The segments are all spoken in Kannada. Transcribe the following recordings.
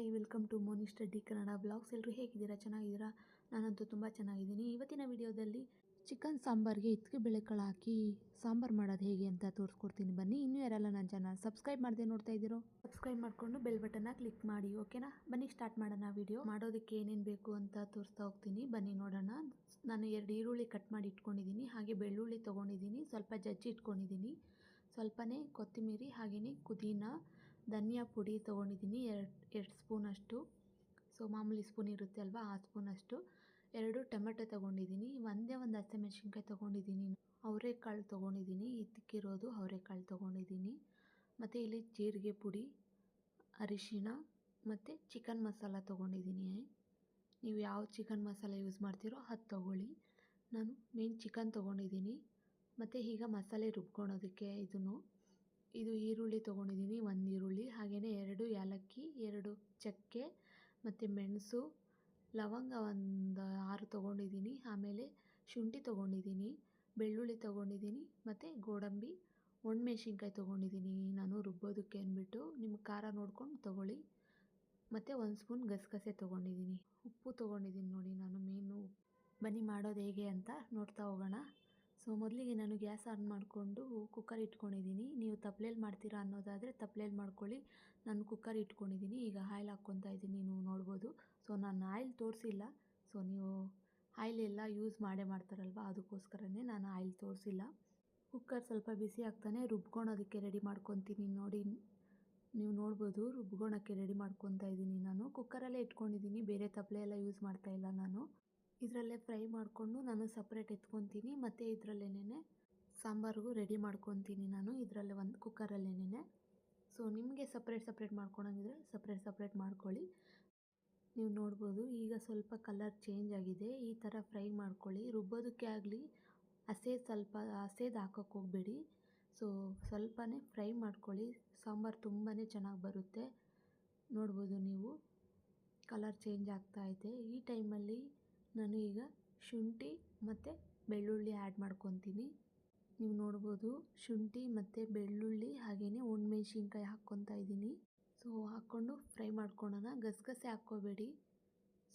Hi, welcome to Moni study Kannada blogs. ಎಲ್ಲರೂ ಹೇಗಿದ್ದೀರಾ? ಚೆನ್ನಾಗಿದ್ದೀರಾ? ನಾನಂತೂ ತುಂಬ ಚೆನ್ನಾಗಿದ್ದೀನಿ. ಇವತ್ತಿನ ವಿಡಿಯೋದಲ್ಲಿ ಚಿಕನ್ ಸಾಂಬಾರ್ಗೆ ಇತ್ತಿಗೆ ಬೇಳೆಕಾಳು ಹಾಕಿ ಸಾಂಬಾರು ಮಾಡೋದು ಹೇಗೆ ಅಂತ ತೋರಿಸ್ಕೊಡ್ತೀನಿ. ಬನ್ನಿ, ಇನ್ನೂ ಯಾರಲ್ಲ ನನ್ನ ಚಾನಲ್ ಸಬ್ಸ್ಕ್ರೈಬ್ ಮಾಡದೆ ನೋಡ್ತಾ ಇದ್ದೀರೋ? ಸಬ್ಸ್ಕ್ರೈಬ್ ಮಾಡಿಕೊಂಡು ಬೆಲ್ ಬಟನ್ನ ಕ್ಲಿಕ್ ಮಾಡಿ, ಓಕೆನಾ? ಬನ್ನಿ, ಸ್ಟಾರ್ಟ್ ಮಾಡೋಣ ವಿಡಿಯೋ. ಮಾಡೋದಕ್ಕೆ ಏನೇನು ಬೇಕು ಅಂತ ತೋರಿಸ್ತಾ ಹೋಗ್ತೀನಿ. ಬನ್ನಿ, ನೋಡೋಣ. ನಾನು ಎರಡು ಈರುಳ್ಳಿ ಕಟ್ ಮಾಡಿ ಇಟ್ಕೊಂಡಿದ್ದೀನಿ. ಹಾಗೆ ಬೆಳ್ಳುಳ್ಳಿ ತೊಗೊಂಡಿದ್ದೀನಿ. ಸ್ವಲ್ಪ ಜಜ್ಜಿ ಇಟ್ಕೊಂಡಿದ್ದೀನಿ. ಸ್ವಲ್ಪನೇ ಕೊತ್ತಿಮೀರಿ ಹಾಗೆಯೇ ಪುದೀನ ಧನಿಯಾ ಪುಡಿ ತೊಗೊಂಡಿದ್ದೀನಿ ಎರಡು ಎರಡು ಸ್ಪೂನಷ್ಟು ಸೊ ಮಾಮೂಲಿ ಸ್ಪೂನ್ ಇರುತ್ತೆ ಅಲ್ವಾ, ಆ ಸ್ಪೂನಷ್ಟು ಎರಡು ಟೊಮೆಟೊ ತೊಗೊಂಡಿದ್ದೀನಿ, ಒಂದೇ ಒಂದು ಹಸಿಮೆಣ್ಸಿನ್ಕಾಯಿ ತೊಗೊಂಡಿದ್ದೀನಿ. ಅವರೆಕಾಳು ತೊಗೊಂಡಿದ್ದೀನಿ ಇದ್ದಕ್ಕಿರೋದು ಅವರೆಕಾಳು ತೊಗೊಂಡಿದ್ದೀನಿ. ಮತ್ತು ಇಲ್ಲಿ ಜೀರಿಗೆ ಪುಡಿ, ಅರಿಶಿಣ, ಮತ್ತು ಚಿಕನ್ ಮಸಾಲ ತೊಗೊಂಡಿದ್ದೀನಿ. ನೀವು ಯಾವ ಚಿಕನ್ ಮಸಾಲ ಯೂಸ್ ಮಾಡ್ತೀರೋ ಅದು ತೊಗೊಳ್ಳಿ. ನಾನು ಮೇನ್ ಚಿಕನ್ ತೊಗೊಂಡಿದ್ದೀನಿ. ಮತ್ತು ಈಗ ಮಸಾಲೆ ರುಬ್ಕೊಳೋದಕ್ಕೆ ಇದನ್ನು. ಇದು ಈರುಳ್ಳಿ ತೊಗೊಂಡಿದ್ದೀನಿ ಒಂದು ಈರುಳ್ಳಿ ಹಾಗೆಯೇ ಎರಡು ಏಲಕ್ಕಿ, ಎರಡು ಚಕ್ಕೆ, ಮತ್ತು ಮೆಣಸು, ಲವಂಗ ಒಂದು ಆರು ತೊಗೊಂಡಿದ್ದೀನಿ ಆಮೇಲೆ ಶುಂಠಿ ತೊಗೊಂಡಿದ್ದೀನಿ ಬೆಳ್ಳುಳ್ಳಿ ತೊಗೊಂಡಿದ್ದೀನಿ ಮತ್ತು ಗೋಡಂಬಿ, ಒಣಮೆಣ್ಸಿನ್ಕಾಯಿ ತೊಗೊಂಡಿದ್ದೀನಿ ನಾನು ರುಬ್ಬೋದಕ್ಕೆ ಅಂದ್ಬಿಟ್ಟು ನಿಮ್ಗೆ ಖಾರ ನೋಡ್ಕೊಂಡು ತೊಗೊಳ್ಳಿ. ಮತ್ತು ಒಂದು ಸ್ಪೂನ್ ಗಸಗಸೆ ತೊಗೊಂಡಿದ್ದೀನಿ ಉಪ್ಪು ತೊಗೊಂಡಿದ್ದೀನಿ ನೋಡಿ ನಾನು, ಮೇನು. ಬನ್ನಿ ಮಾಡೋದು ಹೇಗೆ ಅಂತ ನೋಡ್ತಾ ಹೋಗೋಣ. ಸೊ ಮೊದಲಿಗೆ ನಾನು ಗ್ಯಾಸ್ ಆನ್ ಮಾಡಿಕೊಂಡು ಕುಕ್ಕರ್ ಇಟ್ಕೊಂಡಿದ್ದೀನಿ. ನೀವು ತಪ್ಪಲೇಲಿ ಮಾಡ್ತೀರಾ ಅನ್ನೋದಾದರೆ ತಪ್ಪಲೇಲಿ ಮಾಡ್ಕೊಳ್ಳಿ. ನಾನು ಕುಕ್ಕರ್ ಇಟ್ಕೊಂಡಿದ್ದೀನಿ. ಈಗ ಆಯಿಲ್ ಹಾಕ್ಕೊತಾ ಇದ್ದೀನಿ. ನೀವು ನೋಡ್ಬೋದು. ಸೊ ನಾನು ಆಯಿಲ್ ತೋರಿಸಿಲ್ಲ. ಸೊ ನೀವು ಆಯಿಲ್ ಎಲ್ಲ ಯೂಸ್ ಮಾಡೇ ಮಾಡ್ತಾರಲ್ವ? ಅದಕ್ಕೋಸ್ಕರನೇ ನಾನು ಆಯಿಲ್ ತೋರಿಸಿಲ್ಲ. ಕುಕ್ಕರ್ ಸ್ವಲ್ಪ ಬಿಸಿ ಆಗ್ತಾನೆ. ರುಬ್ಕೊಳೋದಕ್ಕೆ ರೆಡಿ ಮಾಡ್ಕೊತೀನಿ ನೋಡಿ. ನೀವು ನೋಡ್ಬೋದು, ರುಬ್ಕೊಳಕ್ಕೆ ರೆಡಿ ಮಾಡ್ಕೊತಾ ಇದ್ದೀನಿ ನಾನು. ಕುಕ್ಕರಲ್ಲೇ ಇಟ್ಕೊಂಡಿದ್ದೀನಿ. ಬೇರೆ ತಪ್ಪಲೆ ಎಲ್ಲ ಯೂಸ್ ಮಾಡ್ತಾ ಇಲ್ಲ ನಾನು. ಇದರಲ್ಲೇ ಫ್ರೈ ಮಾಡಿಕೊಂಡು ನಾನು ಸಪ್ರೇಟ್ ಎತ್ಕೊತೀನಿ, ಮತ್ತು ಇದರಲ್ಲೇನೆ ಸಾಂಬಾರಿಗೂ ರೆಡಿ ಮಾಡ್ಕೊತೀನಿ ನಾನು. ಇದರಲ್ಲೇ ಒಂದು ಕುಕ್ಕರಲ್ಲೇನೆ ಸೊ ನಿಮಗೆ ಸಪ್ರೇಟ್ ಸಪ್ರೇಟ್ ಮಾಡ್ಕೊಳಂಗಿದ್ರೆ ಸಪ್ರೇಟ್ ಸಪ್ರೇಟ್ ಮಾಡ್ಕೊಳ್ಳಿ. ನೀವು ನೋಡ್ಬೋದು, ಈಗ ಸ್ವಲ್ಪ ಕಲರ್ ಚೇಂಜ್ ಆಗಿದೆ. ಈ ಥರ ಫ್ರೈ ಮಾಡ್ಕೊಳ್ಳಿ. ರುಬ್ಬೋದಕ್ಕೆ ಆಗಲಿ, ಹಸೆ ಸ್ವಲ್ಪ ಹಸೇದು ಹಾಕೋಕ್ಕೆ ಹೋಗಬೇಡಿ. ಸೊ ಸ್ವಲ್ಪನೇ ಫ್ರೈ ಮಾಡ್ಕೊಳ್ಳಿ. ಸಾಂಬಾರು ತುಂಬಾ ಚೆನ್ನಾಗಿ ಬರುತ್ತೆ. ನೋಡ್ಬೋದು ನೀವು. ಕಲರ್ ಚೇಂಜ್ ಆಗ್ತಾ ಇದೆ. ಈ ಟೈಮಲ್ಲಿ ನಾನು ಈಗ ಶುಂಠಿ ಮತ್ತು ಬೆಳ್ಳುಳ್ಳಿ ಆ್ಯಡ್ ಮಾಡ್ಕೊತೀನಿ. ನೀವು ನೋಡ್ಬೋದು, ಶುಂಠಿ ಮತ್ತು ಬೆಳ್ಳುಳ್ಳಿ ಹಾಗೆಯೇ ಒಣಮೆಣ್ಸಿನ್ಕಾಯಿ ಹಾಕ್ಕೊತಾ ಇದ್ದೀನಿ. ಸೊ ಹಾಕ್ಕೊಂಡು ಫ್ರೈ ಮಾಡ್ಕೊಳೋಣ ಗಸಗಸೆ ಹಾಕ್ಕೋಬೇಡಿ.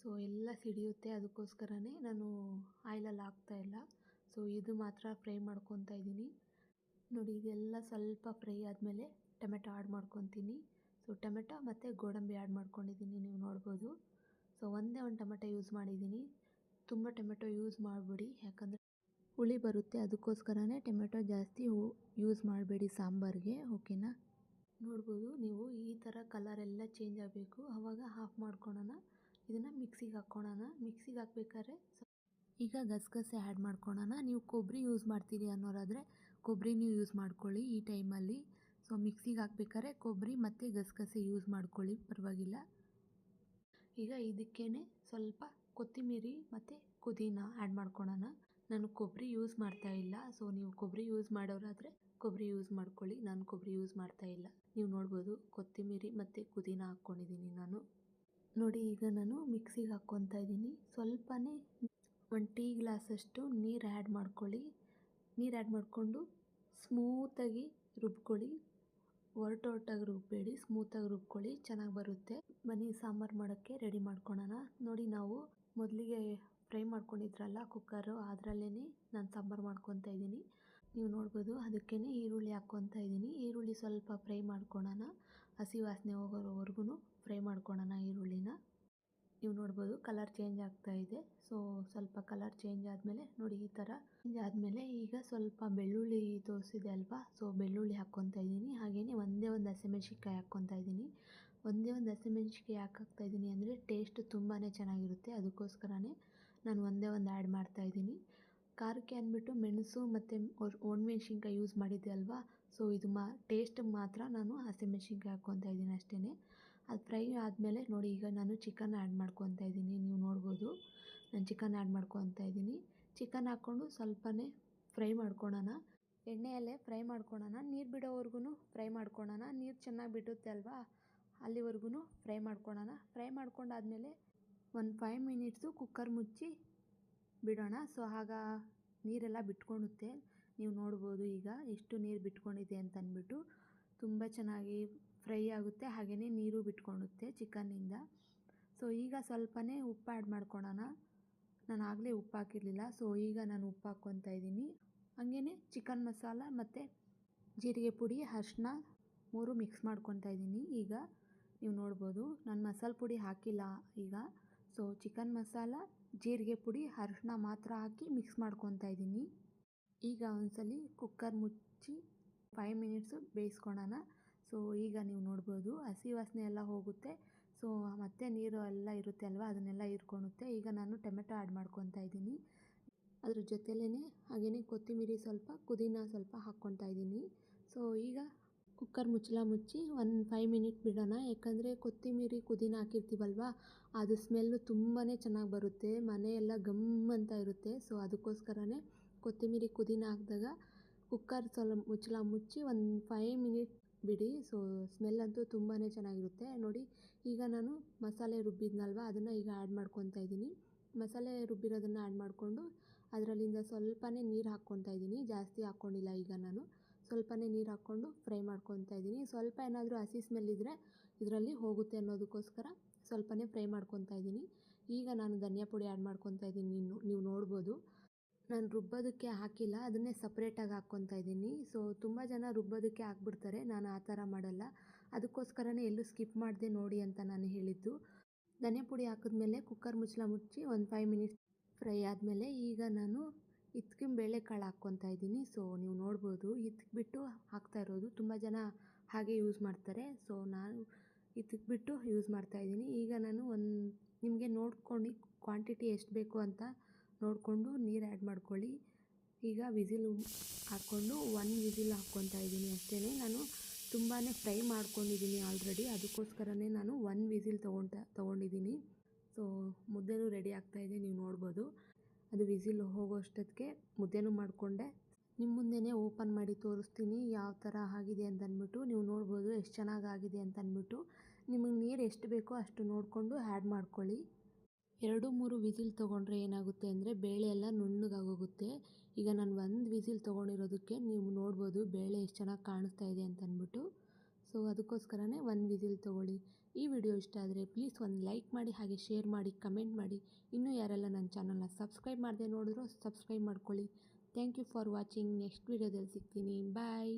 ಸೊ ಎಲ್ಲ ಸಿಡಿಯುತ್ತೆ. ಅದಕ್ಕೋಸ್ಕರನೇ ನಾನು ಆಯಿಲಲ್ಲಿ ಹಾಕ್ತಾಯಿಲ್ಲ ಸೊ ಇದು ಮಾತ್ರ ಫ್ರೈ ಮಾಡ್ಕೊತಾ ಇದ್ದೀನಿ. ನೋಡಿ, ಇದೆಲ್ಲ ಸ್ವಲ್ಪ ಫ್ರೈ ಆದಮೇಲೆ ಟೊಮೆಟೊ ಆ್ಯಡ್ ಮಾಡ್ಕೊತೀನಿ. ಸೊ ಟೊಮೆಟೊ ಮತ್ತು ಗೋಡಂಬಿ ಆ್ಯಡ್ ಮಾಡ್ಕೊಂಡಿದ್ದೀನಿ. ನೀವು ನೋಡ್ಬೋದು. ಸೊ ಒಂದೇ ಒಂದು ಟೊಮೆಟೊ ಯೂಸ್ ಮಾಡಿದ್ದೀನಿ. ತುಂಬ ಟೊಮೆಟೊ ಯೂಸ್ ಮಾಡಬೇಡಿ. ಯಾಕಂದರೆ ಹುಳಿ ಬರುತ್ತೆ, ಅದಕ್ಕೋಸ್ಕರನೇ ಟೊಮೆಟೊ ಜಾಸ್ತಿ ಯೂಸ್ ಮಾಡಬೇಡಿ ಸಾಂಬಾರಿಗೆ, ಓಕೆನಾ? ನೋಡ್ಬೋದು, ನೀವು ಈ ಥರ ಕಲರ್ ಎಲ್ಲ ಚೇಂಜ್ ಆಗಬೇಕು. ಆವಾಗ ಹಾಫ್ ಮಾಡ್ಕೊಳೋಣ. ಇದನ್ನು ಮಿಕ್ಸಿಗೆ ಹಾಕ್ಕೊಳೋಣ ಮಿಕ್ಸಿಗೆ ಹಾಕ್ಬೇಕಾದ್ರೆ ಈಗ ಗಸಗಸೆ ಆ್ಯಡ್ ಮಾಡ್ಕೊಳೋಣ. ನೀವು ಕೊಬ್ಬರಿ ಯೂಸ್ ಮಾಡ್ತೀರಿ ಅನ್ನೋರಾದರೆ ಕೊಬ್ಬರಿನೂ ಯೂಸ್ ಮಾಡ್ಕೊಳ್ಳಿ ಈ ಟೈಮಲ್ಲಿ ಸೊ ಮಿಕ್ಸಿಗೆ ಹಾಕ್ಬೇಕಾದ್ರೆ ಕೊಬ್ಬರಿ ಮತ್ತು ಗಸಗಸೆ ಯೂಸ್ ಮಾಡ್ಕೊಳ್ಳಿ, ಪರವಾಗಿಲ್ಲ. ಈಗ ಇದಕ್ಕೇ ಸ್ವಲ್ಪ ಕೊತ್ತಂಬರಿ ಮತ್ತು ಪುದೀನ ಆ್ಯಡ್ ಮಾಡ್ಕೊಳ್ಳೋಣ ನಾನು ಕೊಬ್ಬರಿ ಯೂಸ್ ಮಾಡ್ತಾ ಇಲ್ಲ. ಸೊ ನೀವು ಕೊಬ್ಬರಿ ಯೂಸ್ ಮಾಡೋರಾದರೆ ಕೊಬ್ಬರಿ ಯೂಸ್ ಮಾಡ್ಕೊಳ್ಳಿ. ನಾನು ಕೊಬ್ಬರಿ ಯೂಸ್ ಮಾಡ್ತಾ ಇಲ್ಲ. ನೀವು ನೋಡ್ಬೋದು ಕೊತ್ತಿಮಿರಿ ಮತ್ತು ಪುದೀನ ಹಾಕ್ಕೊಂಡಿದ್ದೀನಿ ನಾನು. ನೋಡಿ, ಈಗ ನಾನು ಮಿಕ್ಸಿಗೆ ಹಾಕ್ಕೊತಾ ಇದ್ದೀನಿ. ಸ್ವಲ್ಪನೇ ಒಂದು ಟೀ ಗ್ಲಾಸಷ್ಟು ನೀರು ಆ್ಯಡ್ ಮಾಡ್ಕೊಳ್ಳಿ. ನೀರು ಆ್ಯಡ್ ಮಾಡಿಕೊಂಡು ಸ್ಮೂತಾಗಿ ರುಬ್ಕೊಳ್ಳಿ. ಒರಟೊರಟಾಗಿ ರುಬ್ಬಬೇಡಿ ಸ್ಮೂತಾಗಿ ರುಬ್ಕೊಳ್ಳಿ. ಚೆನ್ನಾಗಿ ಬರುತ್ತೆ. ಮನೆ ಸಾಂಬಾರು ಮಾಡೋಕ್ಕೆ ರೆಡಿ ಮಾಡ್ಕೊಳೋಣ. ನೋಡಿ, ನಾವು ಮೊದಲಿಗೆ ಫ್ರೈ ಮಾಡ್ಕೊಂಡಿದ್ರಲ್ಲ ಕುಕ್ಕರು ಅದರಲ್ಲೇ ನಾನು ಸಾಂಬಾರು ಮಾಡ್ಕೊತಾ ಇದ್ದೀನಿ. ನೀವು ನೋಡ್ಬೋದು ಅದಕ್ಕೇ ಈರುಳ್ಳಿ ಹಾಕ್ಕೊತಾ ಇದ್ದೀನಿ. ಈರುಳ್ಳಿ ಸ್ವಲ್ಪ ಫ್ರೈ ಮಾಡ್ಕೊಳೋಣ. ಹಸಿ ವಾಸನೆ ಹೋಗೋವರೆಗೂ ಫ್ರೈ ಮಾಡ್ಕೊಳೋಣ ಈರುಳ್ಳಿನ. ನೀವು ನೋಡ್ಬೋದು, ಕಲರ್ ಚೇಂಜ್ ಆಗ್ತಾ ಇದೆ. ಸೊ, ಸ್ವಲ್ಪ ಕಲರ್ ಚೇಂಜ್ ಆದಮೇಲೆ ನೋಡಿ ಈ ಥರ ಚೇಂಜ್ ಆದಮೇಲೆ ಈಗ ಸ್ವಲ್ಪ ಬೆಳ್ಳುಳ್ಳಿ ತೋರಿಸಿದೆ ಅಲ್ವಾ? ಸೊ, ಬೆಳ್ಳುಳ್ಳಿ ಹಾಕ್ಕೊತಾ ಇದ್ದೀನಿ. ಹಾಗೆಯೇ ಒಂದೇ ಒಂದು ಹಸಿಮೆಣ್ಸಿನ್ಕಾಯಿ ಹಾಕ್ಕೊತಾ ಇದ್ದೀನಿ. ಒಂದೇ ಒಂದು ಹಸಿಮೆಣ್ಸಿನ್ಕಾಯಿ ಯಾಕೆ ಹಾಕ್ತಾಯಿದ್ದೀನಿ ಅಂದರೆ ಟೇಸ್ಟ್ ತುಂಬಾ ಚೆನ್ನಾಗಿರುತ್ತೆ. ಅದಕ್ಕೋಸ್ಕರನೇ ನಾನು ಒಂದೇ ಒಂದು ಆ್ಯಡ್ ಮಾಡ್ತಾಯಿದ್ದೀನಿ ಖಾರಕ್ಕೆ ಅಂದ್ಬಿಟ್ಟು ಮೆಣಸು ಮತ್ತು ಒಣಮೆಣ್ಸಿನ್ಕಾಯಿ ಯೂಸ್ ಮಾಡಿದ್ದೆ ಅಲ್ವಾ? ಸೊ, ಇದು ಮಾ ಟೇಸ್ಟಿಗೆ ಮಾತ್ರ ನಾನು ಹಸಿಮೆಣ್ಸಿನ್ಕಾಯಿ ಹಾಕ್ಕೊತಾ ಇದ್ದೀನಿ ಅಷ್ಟೇ ಅದು ಫ್ರೈ ಆದಮೇಲೆ ನೋಡಿ, ಈಗ ನಾನು ಚಿಕನ್ ಆ್ಯಡ್ ಮಾಡ್ಕೊತಾ ಇದ್ದೀನಿ. ನೀವು ನೋಡ್ಬೋದು. ನಾನು ಚಿಕನ್ ಆ್ಯಡ್ ಮಾಡ್ಕೊತಾ ಇದ್ದೀನಿ. ಚಿಕನ್ ಹಾಕ್ಕೊಂಡು ಸ್ವಲ್ಪನೇ ಫ್ರೈ ಮಾಡ್ಕೊಳೋಣ. ಎಣ್ಣೆಯಲ್ಲೇ ಫ್ರೈ ಮಾಡ್ಕೊಳೋಣ. ನೀರು ಬಿಡೋವರೆಗೂ ಫ್ರೈ ಮಾಡ್ಕೊಳೋಣ. ನೀರು ಚೆನ್ನಾಗಿ ಬಿಡುತ್ತೆ ಅಲ್ವಾ? ಅಲ್ಲಿವರೆಗೂ ಫ್ರೈ ಮಾಡ್ಕೊಳ್ಳೋಣ ಫ್ರೈ ಮಾಡ್ಕೊಂಡಾದ್ಮೇಲೆ ಒಂದು ಫೈವ್ ಮಿನಿಟ್ಸು ಕುಕ್ಕರ್ ಮುಚ್ಚಿ ಬಿಡೋಣ. ಸೊ, ಆಗ ನೀರೆಲ್ಲ ಬಿಟ್ಕೊಳುತ್ತೆ ನೀವು ನೋಡ್ಬೋದು ಈಗ ಎಷ್ಟು ನೀರು ಬಿಟ್ಕೊಂಡಿದೆ ಅಂತ ಅಂದ್ಬಿಟ್ಟು ತುಂಬ ಚೆನ್ನಾಗಿ ಫ್ರೈ ಆಗುತ್ತೆ. ಹಾಗೆಯೇ ನೀರು ಬಿಟ್ಕೊಳುತ್ತೆ ಚಿಕನ್ನಿಂದ. ಸೊ, ಈಗ ಸ್ವಲ್ಪನೇ ಉಪ್ಪು ಆ್ಯಡ್ ಮಾಡ್ಕೊಳೋಣ. ನಾನು ಆಗಲೇ ಉಪ್ಪು ಹಾಕಿರಲಿಲ್ಲ. ಸೊ, ಈಗ ನಾನು ಉಪ್ಪು ಹಾಕ್ಕೊತಾ ಇದ್ದೀನಿ. ಹಾಗೆಯೇ ಚಿಕನ್ ಮಸಾಲ ಮತ್ತು ಜೀರಿಗೆ ಪುಡಿ, ಅರ್ಶಿನ ಮೂರು ಮಿಕ್ಸ್ ಮಾಡ್ಕೊತಾ ಇದ್ದೀನಿ. ಈಗ ನೀವು ನೋಡ್ಬೋದು. ನಾನು ಮಸಾಲ ಪುಡಿ ಹಾಕಿಲ್ಲ ಈಗ. ಸೊ ಚಿಕನ್ ಮಸಾಲ ಜೀರಿಗೆ ಪುಡಿ ಅರಿಶಿನ ಮಾತ್ರ ಹಾಕಿ ಮಿಕ್ಸ್ ಮಾಡ್ಕೊತಾ ಇದ್ದೀನಿ. ಈಗ ಒಂದ್ಸಲ ಕುಕ್ಕರ್ ಮುಚ್ಚಿ ಫೈವ್ ಮಿನಿಟ್ಸು ಬೇಯಿಸ್ಕೊಳೋಣ. ಸೊ ಈಗ ನೀವು ನೋಡ್ಬೋದು ಹಸಿ ವಾಸನೆ ಎಲ್ಲ ಹೋಗುತ್ತೆ. ಸೊ ಮತ್ತೆ ನೀರು ಎಲ್ಲ ಇರುತ್ತೆ ಅಲ್ವಾ? ಅದನ್ನೆಲ್ಲ ಹೀರ್ಕೊಳುತ್ತೆ. ಈಗ ನಾನು ಟೊಮೆಟೊ ಆ್ಯಡ್ ಮಾಡ್ಕೊತಾ ಇದ್ದೀನಿ. ಅದ್ರ ಜೊತೆಲೇ ಹಾಗೆಯೇ ಕೊತ್ತಂಬರಿ ಸ್ವಲ್ಪ, ಪುದೀನ ಸ್ವಲ್ಪ ಹಾಕ್ಕೊತಾ ಇದ್ದೀನಿ. ಸೊ ಈಗ ಕುಕ್ಕರ್ ಮುಚ್ಚಳ ಮುಚ್ಚಿ ಒಂದು ಫೈವ್ ಮಿನಿಟ್ ಬಿಡೋಣ. ಯಾಕಂದರೆ ಕೊತ್ತಿಮೀರಿ ಪುದೀನ ಹಾಕಿರ್ತೀವಲ್ವ, ಅದು ಸ್ಮೆಲ್ಲು ತುಂಬಾ ಚೆನ್ನಾಗಿ ಬರುತ್ತೆ. ಮನೆಯೆಲ್ಲ ಗಮ್ ಅಂತ ಇರುತ್ತೆ. ಸೊ ಅದಕ್ಕೋಸ್ಕರನೇ ಕೊತ್ತಿಮೀರಿ ಪುದೀನ ಹಾಕಿದಾಗ ಕುಕ್ಕರ್ ಸ್ವಲ್ಪ ಮುಚ್ಚಳ ಮುಚ್ಚಿ ಒಂದು ಫೈವ್ ಮಿನಿಟ್ ಬಿಡಿ. ಸೊ ಸ್ಮೆಲ್ ಅಂತೂ ತುಂಬಾ ಚೆನ್ನಾಗಿರುತ್ತೆ. ನೋಡಿ, ಈಗ ನಾನು ಮಸಾಲೆ ರುಬ್ಬಿದ್ನಲ್ವ, ಅದನ್ನು ಈಗ ಆ್ಯಡ್ ಮಾಡ್ಕೊತಾ ಇದ್ದೀನಿ. ಮಸಾಲೆ ರುಬ್ಬಿರೋದನ್ನು ಆ್ಯಡ್ ಮಾಡಿಕೊಂಡು ಅದರಲ್ಲಿಂದ ಸ್ವಲ್ಪನೇ ನೀರು ಹಾಕ್ಕೊತಾ ಇದ್ದೀನಿ. ಜಾಸ್ತಿ ಹಾಕ್ಕೊಂಡಿಲ್ಲ ಈಗ ನಾನು. ಸ್ವಲ್ಪನೇ ನೀರು ಹಾಕ್ಕೊಂಡು ಫ್ರೈ ಮಾಡ್ಕೊತಾ ಇದ್ದೀನಿ. ಸ್ವಲ್ಪ ಏನಾದರೂ ಹಸಿ ಸ್ಮೆಲ್ ಇದ್ದರೆ ಇದರಲ್ಲಿ ಹೋಗುತ್ತೆ ಅನ್ನೋದಕ್ಕೋಸ್ಕರ ಸ್ವಲ್ಪನೇ ಫ್ರೈ ಮಾಡ್ಕೊತಾ ಇದ್ದೀನಿ. ಈಗ ನಾನು ಧನಿಯಾ ಪುಡಿ ಆ್ಯಡ್ ಮಾಡ್ಕೊತಾ ಇದ್ದೀನಿ. ನೀವು ನೀವು ನೋಡ್ಬೋದು. ನಾನು ರುಬ್ಬೋದಕ್ಕೆ ಹಾಕಿಲ್ಲ. ಅದನ್ನೇ ಸಪ್ರೇಟಾಗಿ ಹಾಕ್ಕೊತಾ ಇದ್ದೀನಿ. ಸೊ ತುಂಬ ಜನ ರುಬ್ಬೋದಕ್ಕೆ ಹಾಕ್ಬಿಡ್ತಾರೆ. ನಾನು ಆ ಥರ ಮಾಡಲ್ಲ. ಅದಕ್ಕೋಸ್ಕರನೇ ಎಲ್ಲೂ ಸ್ಕಿಪ್ ಮಾಡದೆ ನೋಡಿ ಅಂತ ನಾನು ಹೇಳಿದ್ದು. ಧನಿಯಾ ಪುಡಿ ಹಾಕಿದ್ಮೇಲೆ ಕುಕ್ಕರ್ ಮುಚ್ಚಳ ಮುಚ್ಚಿ ಒಂದು ಫೈವ್ ಮಿನಿಟ್ಸ್ ಫ್ರೈ ಆದಮೇಲೆ ಈಗ ನಾನು ಇತ್ಕಿನ ಬೇಳೆಕಾಳು ಹಾಕ್ಕೊತಾ ಇದ್ದೀನಿ. ಸೊ, ನೀವು ನೋಡ್ಬೋದು ಇತ್ಬಿಟ್ಟು ಹಾಕ್ತಾ ಇರೋದು ತುಂಬ ಜನ ಹಾಗೆ ಯೂಸ್ ಮಾಡ್ತಾರೆ. ಸೊ, ನಾನು ಬಿಟ್ಟು ಯೂಸ್ ಮಾಡ್ತಾ ಇದ್ದೀನಿ. ಈಗ ನಾನು ಒಂದು, ನಿಮಗೆ ನೋಡ್ಕೊಂಡು ಕ್ವಾಂಟಿಟಿ ಎಷ್ಟು ಬೇಕು ಅಂತ ನೋಡಿಕೊಂಡು ನೀರು ಆ್ಯಡ್ ಮಾಡ್ಕೊಳ್ಳಿ. ಈಗ ವಿಸಿಲ್ ಹಾಕ್ಕೊಂಡು ಒನ್ ವಿಸಿಲ್ ಹಾಕ್ಕೊತಾ ಇದ್ದೀನಿ ಅಷ್ಟೇ ನಾನು ತುಂಬಾ ಫ್ರೈ ಮಾಡ್ಕೊಂಡಿದ್ದೀನಿ ಆಲ್ರೆಡಿ. ಅದಕ್ಕೋಸ್ಕರನೇ ನಾನು ಒನ್ ವಿಸಿಲ್ ತೊಗೊಂಡ, ತೊಗೊಂಡಿದ್ದೀನಿ. ಸೊ, ಮುದ್ದೆನೂ ರೆಡಿ ಆಗ್ತಾಯಿದೆ ನೀವು ನೋಡ್ಬೋದು. ಅದು ವಿಸಿಲ್ ಹೋಗೋಷ್ಟೊತ್ತಿಗೆ ಮುದ್ದೆನೂ ಮಾಡಿಕೊಂಡೆ. ನಿಮ್ಮ ಮುಂದೆನೇ ಓಪನ್ ಮಾಡಿ ತೋರಿಸ್ತೀನಿ ಯಾವ ಥರ ಆಗಿದೆ ಅಂತ ನೀವು ನೋಡ್ಬೋದು ಎಷ್ಟು ಚೆನ್ನಾಗಾಗಿದೆ ಅಂತ ಅಂದ್ಬಿಟ್ಟು ನಿಮಗೆ ನೀರು ಎಷ್ಟು ಬೇಕೋ ಅಷ್ಟು ನೋಡಿಕೊಂಡು ಆ್ಯಡ್ ಮಾಡ್ಕೊಳ್ಳಿ. ಎರಡು ಮೂರು ವಿಸಿಲ್ ತೊಗೊಂಡ್ರೆ ಏನಾಗುತ್ತೆ ಅಂದರೆ ಬೇಳೆ ಎಲ್ಲ ನುಣ್ಣಗಾಗೋಗುತ್ತೆ. ಈಗ ನಾನು ಒಂದು ವಿಸಿಲ್ ತೊಗೊಂಡಿರೋದಕ್ಕೆ ನೀವು ನೋಡ್ಬೋದು ಬೇಳೆ ಎಷ್ಟು ಚೆನ್ನಾಗಿ ಕಾಣಿಸ್ತಾ ಇದೆ ಅಂತ ಅಂದ್ಬಿಟ್ಟು ಸೊ ಅದಕ್ಕೋಸ್ಕರನೇ ಒಂದು ವಿಸಿಲ್ ತೊಗೊಳ್ಳಿ. ಈ ವಿಡಿಯೋ ಇಷ್ಟ ಆದರೆ ಪ್ಲೀಸ್ ಒಂದು ಲೈಕ್ ಮಾಡಿ, ಹಾಗೆ ಶೇರ್ ಮಾಡಿ ಕಮೆಂಟ್ ಮಾಡಿ. ಇನ್ನೂ ಯಾರೆಲ್ಲ ನನ್ನ ಚಾನಲ್ನ ಸಬ್ಸ್ಕ್ರೈಬ್ ಮಾಡದೆ ನೋಡಿದ್ರು ಸಬ್ಸ್ಕ್ರೈಬ್ ಮಾಡ್ಕೊಳ್ಳಿ. Thank you for watching next ವಿಡಿಯೋದಲ್ಲಿ ಸಿಗ್ತೀನಿ. ಬಾಯ್